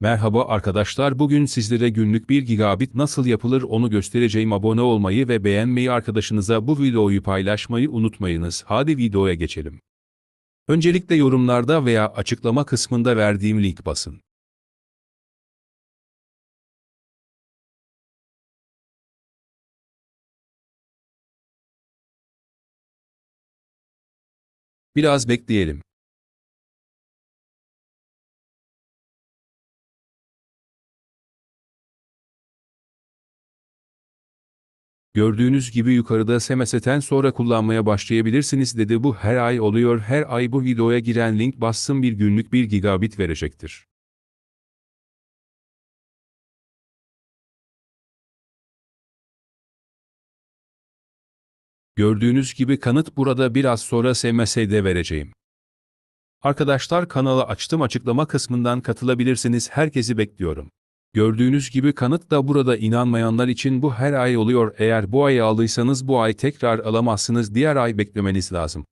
Merhaba arkadaşlar bugün sizlere günlük 1 gigabit nasıl yapılır onu göstereceğim abone olmayı ve beğenmeyi arkadaşınıza bu videoyu paylaşmayı unutmayınız. Hadi videoya geçelim. Öncelikle yorumlarda veya açıklama kısmında verdiğim link basın. Biraz bekleyelim. Gördüğünüz gibi yukarıda SMS'ten sonra kullanmaya başlayabilirsiniz dedi bu her ay oluyor her ay bu videoya giren link bassın bir günlük 1 gigabit verecektir. Gördüğünüz gibi kanıt burada biraz sonra SMS'de vereceğim. Arkadaşlar kanalı açtım açıklama kısmından katılabilirsiniz herkesi bekliyorum. Gördüğünüz gibi kanıt da burada inanmayanlar için bu her ay oluyor eğer bu ayı aldıysanız bu ay tekrar alamazsınız diğer ay beklemeniz lazım.